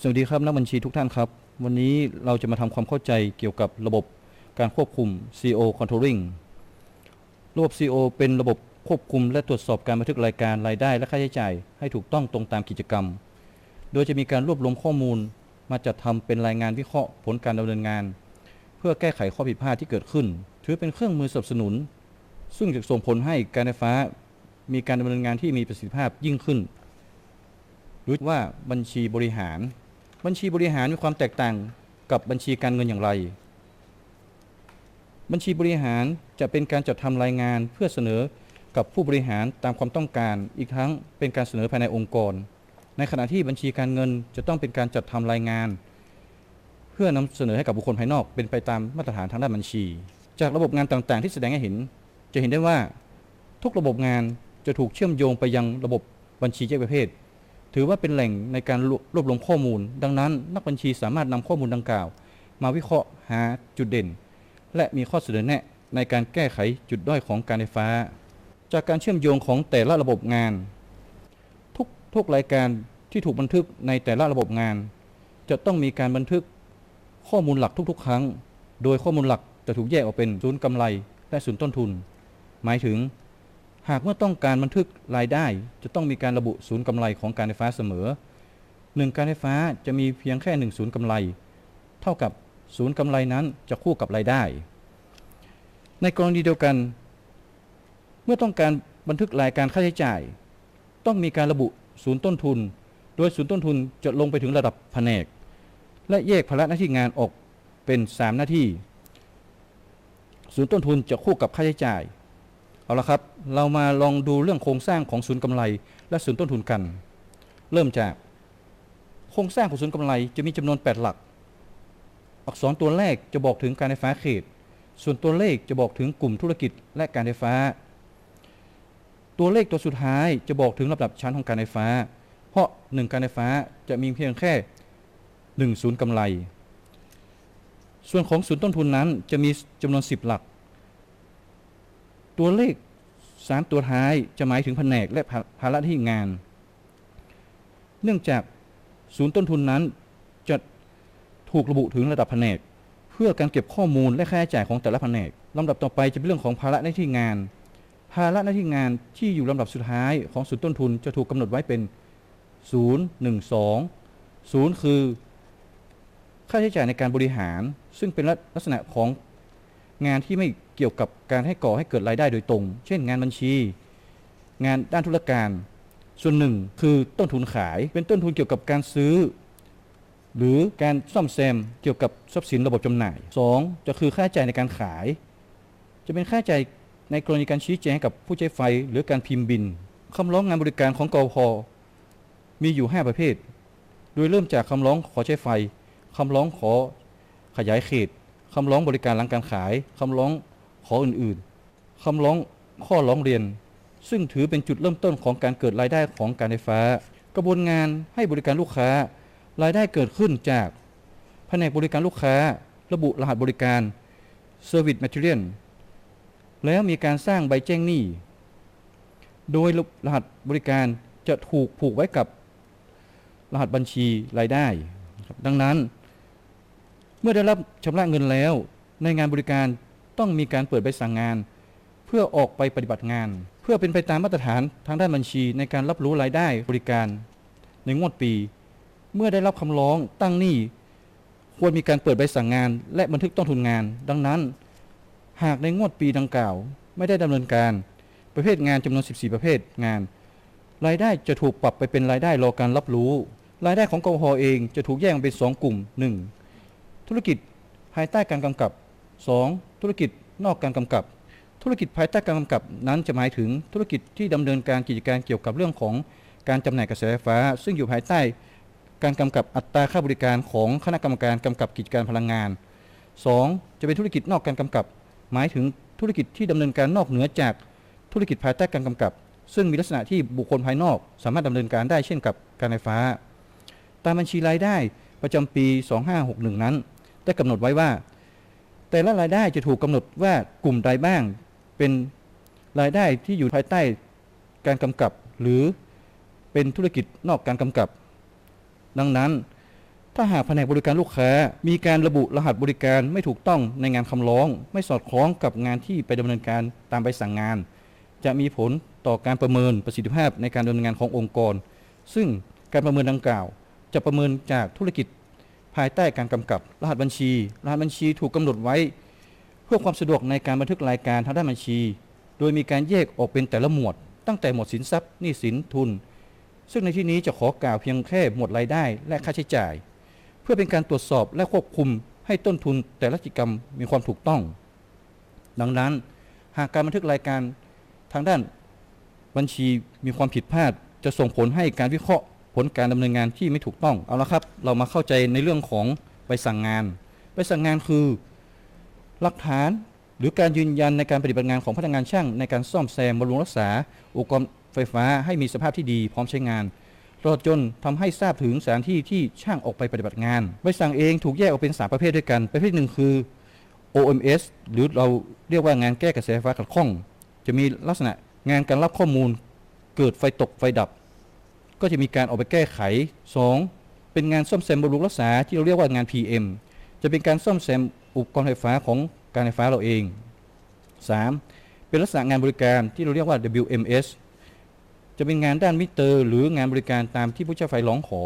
สวัสดีครับนักบัญชีทุกท่านครับ วันนี้เราจะมาทำความเข้าใจเกี่ยวกับระบบการควบคุม CO Controlling ระบบ CO เป็นระบบควบคุมและตรวจสอบการบันทึกรายการรายได้และค่าใช้จ่าย ให้ถูกต้องตรงตามกิจกรรม โดยจะมีการรวบรวมข้อมูลมาจัดทำเป็นรายงานวิเคราะห์ผลการดำเนินงาน เพื่อแก้ไขข้อผิดพลาดที่เกิดขึ้น ถือเป็นเครื่องมือสนับสนุน ซึ่งจะส่งผลให้การไฟฟ้า มีการดำเนินงานที่มีประสิทธิภาพยิ่งขึ้น หรือว่าบัญชีบริหาร บัญชีบริหารมีความแตกต่างกับบัญชีการเงินอย่างไร บัญชีบริหารจะเป็นการจัดทำรายงานเพื่อเสนอกับผู้บริหารตามความต้องการ อีกทั้งเป็นการเสนอภายในองค์กร ในขณะที่บัญชีการเงินจะต้องเป็นการจัดทำรายงาน เพื่อนำเสนอให้กับบุคคลภายนอกเป็นไปตามมาตรฐานทางด้านบัญชี จากระบบงานต่างๆ ที่แสดงให้เห็น จะเห็นได้ว่าทุกระบบงานจะถูกเชื่อมโยงไปยังระบบบัญชีแยกประเภท ถือว่าเป็นแหล่งในการรวบรวมข้อมูล ดังนั้น นักบัญชีสามารถนำข้อมูลดังกล่าว มาวิเคราะห์หาจุดเด่น และมีข้อเสนอแนะในการแก้ไขจุดด้อยของการไฟฟ้า จากการเชื่อมโยงของแต่ละระบบงาน ทุกทุกรายการที่ถูกบันทึกในแต่ละระบบงาน จะต้องมีการบันทึกข้อมูลหลักทุกๆ ครั้ง โดยข้อมูลหลักจะถูกแยกออกเป็นศูนย์กำไรและศูนย์ต้นทุน หมายถึง หากเมื่อต้องการบันทึกรายได้ จะต้องมีการระบุศูนย์กำไรของการไฟฟ้าเสมอหนึ่งการไฟฟ้าจะมีเพียงแค่หนึ่งศูนย์กำไร เท่ากับศูนย์กำไรนั้นจะคู่กับรายได้ ในกรณีเดียวกัน เมื่อต้องการบันทึกรายการค่าใช้จ่าย ต้องมีการระบุศูนย์ต้นทุน โดยศูนย์ต้นทุนจะลงไปถึงระดับแผนก และแยกภาระหน้าที่งานออกเป็น 3 หน้าที่ ศูนย์ต้นทุนจะคู่กับค่าใช้จ่าย เอาละครับ เรามาลองดูเรื่องโครงสร้างของศูนย์กำไร และศูนย์ต้นทุนกัน เริ่มจาก โครงสร้างของศูนย์กำไรจะมีจำนวน 8 หลัก อักษรตัวแรกจะบอกถึงการไฟฟ้าเขต ส่วนตัวเลขจะบอกถึงกลุ่มธุรกิจและการไฟฟ้า ตัวเลขตัวสุดท้ายจะบอกถึงลำดับชั้นของการไฟฟ้า เพราะ 1 การไฟฟ้าจะมีเพียงแค่1ศูนย์กำไร ส่วนของศูนย์ต้นทุนนั้นจะมีจำนวน 10 หลักตัวเลข 3ตัวท้ายจะหมายถึงแผนกและภาภาระที่งาน เนื่องจากศูนย์ต้นทุนนั้นจะถูกระบุถึงระดับแผนก เพื่อการเก็บข้อมูลและค่าใช้จ่ายของแต่ละแผนกลำดับต่อไปจะเป็นเรื่องของภาระหน้าที่งาน ภาระหน้าที่งานที่อยู่ลำดับสุดท้ายของศูนย์ต้นทุนจะถูกกำหนดไว้เป็น 0 1 2 0 คือ ค่าใช้จ่ายในการบริหาร ซึ่งเป็นลักษณะของ งานที่ไม่เกี่ยวกับการให้ก่อให้เกิดรายได้โดยตรง เช่น งานบัญชี งานด้านธุรการ ส่วนหนึ่งคือต้นทุนขาย เป็นต้นทุนเกี่ยวกับการซื้อ หรือการซ่อมแซมเกี่ยวกับทรัพย์สินระบบจำหน่าย 2. จะคือค่าใช้จ่ายในการขาย จะเป็นค่าใช้จ่ายในกรณีการชี้แจงกับผู้ใช้ไฟหรือการพิมพ์บินคำร้องงานบริการของกอพมีอยู่ 5 ประเภท โดยเริ่มจากคำร้องขอใช้ไฟ คำร้องขอขยายเขต คำร้องบริการหลังการขายคำร้องขออื่นๆคำร้องข้อร้องเรียน ซึ่งถือเป็นจุดเริ่มต้นของการเกิดรายได้ของการไฟฟ้า กระบวนงานให้บริการลูกค้า รายได้เกิดขึ้นจากแผนกบริการลูกค้า ระบุรหัสบริการ Service Material แล้วมีการสร้างใบแจ้งหนี้ โดยรหัสบริการจะถูกผูกไว้กับรหัสบัญชีรายได้ ดังนั้น เมื่อได้รับชำระเงินแล้ว ในงานบริการต้องมีการเปิดใบสั่งงาน เพื่อออกไปปฏิบัติงาน เพื่อเป็นไปตามมาตรฐานทางด้านบัญชีในการรับรู้รายได้บริการ ในงวดปี เมื่อได้รับคำร้องตั้งหนี้ควรมีการเปิดใบสั่งงาน และบันทึกต้นทุนงาน ดังนั้น หากในงวดปีดังกล่าว ไม่ได้ดำเนินการ ประเภทงานจำนวน 14 ประเภทงาน รายได้จะถูกปรับไปเป็นรายได้รอการรับรู้ รายได้ของกอพเองจะถูกแยกออกเป็น 2 กลุ่ม 1. ธุรกิจภายใต้การกำกับ 2. ธุรกิจนอกการกำกับ ธุรกิจภายใต้การกำกับนั้นจะหมายถึงธุรกิจที่ดำเนินการกิจการเกี่ยวกับเรื่องของการจำหน่ายกระแสไฟฟ้า ซึ่งอยู่ภายใต้การกำกับอัตราค่าบริการของคณะกรรมการกำกับกิจการพลังงาน 2. จะเป็นธุรกิจนอกการกำกับ หมายถึงธุรกิจที่ดำเนินการนอกเหนือจากธุรกิจภายใต้การกำกับ ซึ่งมีลักษณะที่บุคคลภายนอก สามารถดำเนินการได้เช่นกับการไฟฟ้า ตามบัญชีรายได้ประจำปี 2561 นั้น ได้กำหนดไว้ว่า แต่ละรายได้จะถูกกำหนดว่ากลุ่มใดบ้าง เป็นรายได้ที่อยู่ภายใต้การกำกับ หรือเป็นธุรกิจนอกการกำกับ ดังนั้น ถ้าหากแผนกบริการลูกค้า มีการระบุรหัสบริการไม่ถูกต้องในงานคำร้อง ไม่สอดคล้องกับงานที่ไปดำเนินการตามใบสั่งงาน จะมีผลต่อการประเมินประสิทธิภาพในการดำเนินงานขององค์กร ซึ่งการประเมินดังกล่าว จะประเมินจากธุรกิจ ภายใต้การกำกับรหัสบัญชี รหัสบัญชีถูกกำหนดไว้ เพื่อความสะดวกในการบันทึกรายการทางด้านบัญชี โดยมีการแยกออกเป็นแต่ละหมวด ตั้งแต่หมวดสินทรัพย์หนี้สินทุน ซึ่งในที่นี้จะขอกล่าวเพียงแค่หมวดรายได้และค่าใช้จ่าย เพื่อเป็นการตรวจสอบและควบคุมให้ต้นทุนแต่ละกิจกรรมมีความถูกต้อง ดังนั้น หากการบันทึกรายการทางด้านบัญชีมีความผิดพลาด จะส่งผลให้การวิเคราะห์ ผลการดำเนินงานที่ไม่ถูกต้องเอาละครับ เรามาเข้าใจในเรื่องของใบสั่งงาน ใบสั่งงานคือหลักฐานหรือการยืนยันในการปฏิบัติงานของพนักงานช่างในการซ่อมแซมบำรุงรักษาอุปกรณ์ไฟฟ้าให้มีสภาพที่ดีพร้อมใช้งานตลอดจนทำให้ทราบถึงสถานที่ที่ช่างออกไปปฏิบัติงาน ใบสั่งเองถูกแยกออกเป็น 3 ประเภทด้วยกัน ประเภทหนึ่งคือ OMS หรือเราเรียกว่างานแก้กระแสไฟฟ้าขัดข้อง จะมีลักษณะงานการรับข้อมูล เกิดไฟตกไฟดับ ก็จะมีการออกไปแก้ไข 2. เป็นงานซ่อมแซมบำรุงรักษาที่เราเรียกว่างาน PM จะเป็นการซ่อมแซมอุปกรณ์ไฟฟ้าของการไฟฟ้าเราเอง 3. เป็นลักษณะงานบริการที่เราเรียกว่า WMS จะเป็นงานด้านมิเตอร์ หรืองานบริการตามที่ผู้เจ้าไฟร้องขอ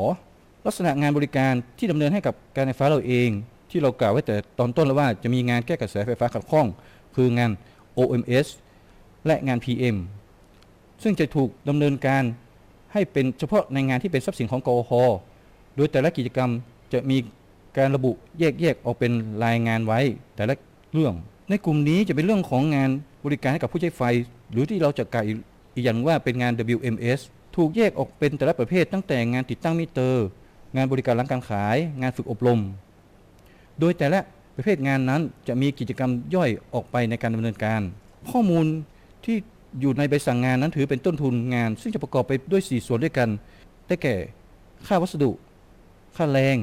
ลักษณะงานบริการที่ดำเนินให้กับการไฟฟ้าเราเอง ที่เรากล่าวไว้แต่ตอนต้นแล้วว่าจะมีงานแก้กระแสไฟฟ้าขัดข้อง คืองาน OMS และงาน PM ซึ่งจะถูกดำเนินการ ให้เป็นเฉพาะในงานที่เป็นทรัพย์สินของกอฮโดยแต่ละกิจกรรมจะมีการระบุแยกๆออกเป็นรายงานไว้ แต่ละเรื่อง ในกลุ่มนี้จะเป็นเรื่องของงานบริการให้กับผู้ใช้ไฟ หรือที่เราจะกล่าวอีกอย่างว่าเป็นงาน WMS ถูกแยกออกเป็นแต่ละประเภทตั้งแต่งานติดตั้งมิเตอร์ งานบริการหลังการขาย งานฝึกอบรม โดยแต่ละประเภทงานนั้นจะมีกิจกรรมย่อยออกไปในการดำเนินการ ข้อมูลที่ อยู่ในใบสั่งงานนั้นถือเป็นต้นทุนงาน ซึ่งจะประกอบไปด้วย 4 ส่วนด้วยกัน ได้แก่ ค่าวัสดุ ค่าแรง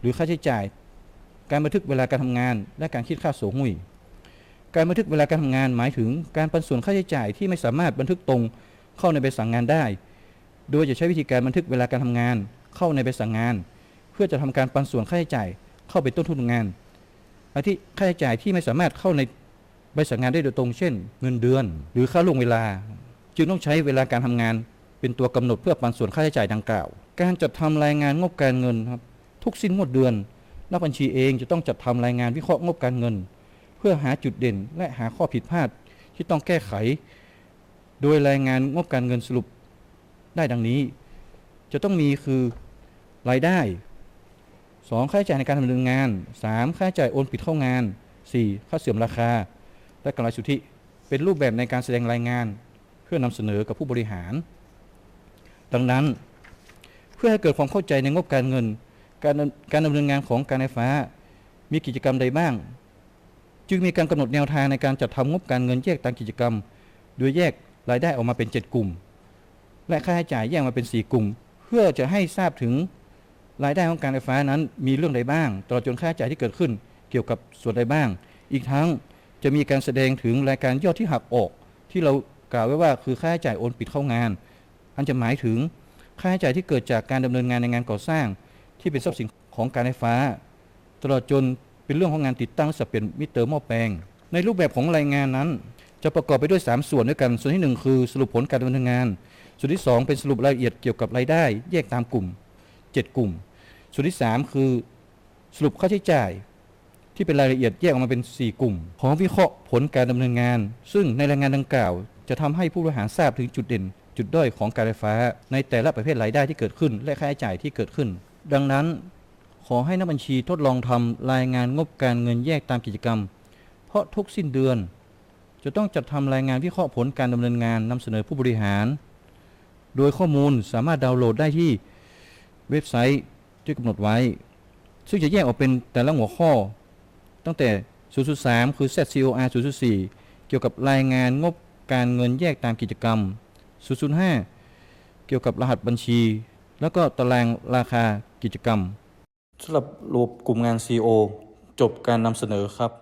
หรือค่าใช้จ่าย การบันทึกเวลาการทำงาน และการคิดค่าโสหุยการบันทึกเวลาการทำงานหมายถึงการปันส่วนค่าใช้จ่ายที่ไม่สามารถบันทึกตรงเข้าในใบสั่งงานได้ โดยจะใช้วิธีการบันทึกเวลาการทำงาน เข้าในใบสั่งงาน เพื่อจะทำการปันส่วนค่าใช้จ่ายเข้าเป็นต้นทุนงานอาทิค่าใช้จ่ายที่ไม่สามารถเข้าใน ใบสั่งงานได้โดยตรงเช่น เงินเดือน หรือค่าล่วงเวลา จึงต้องใช้เวลาการทำงาน เป็นตัวกำหนดเพื่อปันส่วนค่าใช้จ่ายดังกล่าว การจัดทำรายงานงบการเงินครับทุกสิ้นงวดเดือน นักบัญชีเองจะต้องจัดทำรายงานวิเคราะห์งบการเงิน เพื่อหาจุดเด่นและหาข้อผิดพลาดที่ต้องแก้ไข โดยรายงานงบการเงินสรุปได้ดังนี้ จะต้องมีคือรายได้ 2. ค่าใช้จ่ายในการดำเนินงาน 3. ค่าใช้จ่ายโอนผิดเข้างาน 4. ค่าเสื่อมราคา และกำไรสุทธิเป็นรูปแบบในการแสดงรายงาน เพื่อนำเสนอกับผู้บริหาร ดังนั้น เพื่อให้เกิดความเข้าใจในงบการเงิน การดำการดำเนินงานของการไฟฟ้า มีกิจกรรมใดบ้าง จึงมีการกำหนดแนวทางในการจัดทำงบการเงินแยกตามกิจกรรม โดยแยกรายได้ออกมาเป็น 7 กลุ่ม และค่าใช้จ่ายแยกมาเป็น 4 กลุ่ม เพื่อจะให้ทราบถึงรายได้ของการไฟฟ้านั้นมีเรื่องใดบ้างตลอดจนค่าใช้จ่ายที่เกิดขึ้น เกี่ยวกับส่วนใดบ้าง อีกทั้ง จะมีการแสดงถึงรายการยอดที่หักออก ที่เรากล่าวไว้ว่าคือค่าใช้จ่ายโอนปิดเข้างาน อันจะหมายถึงค่าใช้จ่ายที่เกิดจากการดำเนินงานในงานก่อสร้าง ที่เป็นทรัพย์สินของการไฟฟ้า ตลอดจนเป็นเรื่องของงานติดตั้งสับเปลี่ยนมิเตอร์หม้อแปลง ในรูปแบบของรายงานนั้น จะประกอบไปด้วย 3 ส่วนด้วยกัน ส่วนที่ 1 คือสรุปผลการดำเนินงาน ส่วนที่ 2 เป็นสรุปรายละเอียดเกี่ยวกับรายได้ แยกตามกลุ่ม 7 กลุ่ม ส่วนที่ 3 คือสรุปค่าใช้จ่าย ที่เป็นรายละเอียดแยกออกมาเป็น 4 กลุ่ม ของวิเคราะห์ผลการดำเนินงาน ซึ่งในรายงานดังกล่าว จะทำให้ผู้บริหารทราบถึงจุดเด่น จุดด้อยของการไฟฟ้า ในแต่ละประเภทรายได้ที่เกิดขึ้น และค่าใช้จ่ายที่เกิดขึ้น ดังนั้น ขอให้นักบัญชีทดลองทำรายงานงบการเงินแยกตามกิจกรรม เพราะทุกสิ้นเดือน จะต้องจัดทำรายงานวิเคราะห์ผลการดำเนินงานนำเสนอผู้บริหาร โดยข้อมูลสามารถดาวน์โหลดได้ที่เว็บไซต์ที่กำหนดไว้ ซึ่งจะแยกออกเป็นแต่ละหัวข้อ ตั้งแต่ 003 คือ ZCOR 004 เกี่ยวกับรายงานงบการเงินแยกตามกิจกรรม 005 เกี่ยวกับรหัสบัญชี แล้วก็ตารางราคากิจกรรมสำหรับระบบกลุ่มงาน CO จบการนำเสนอครับ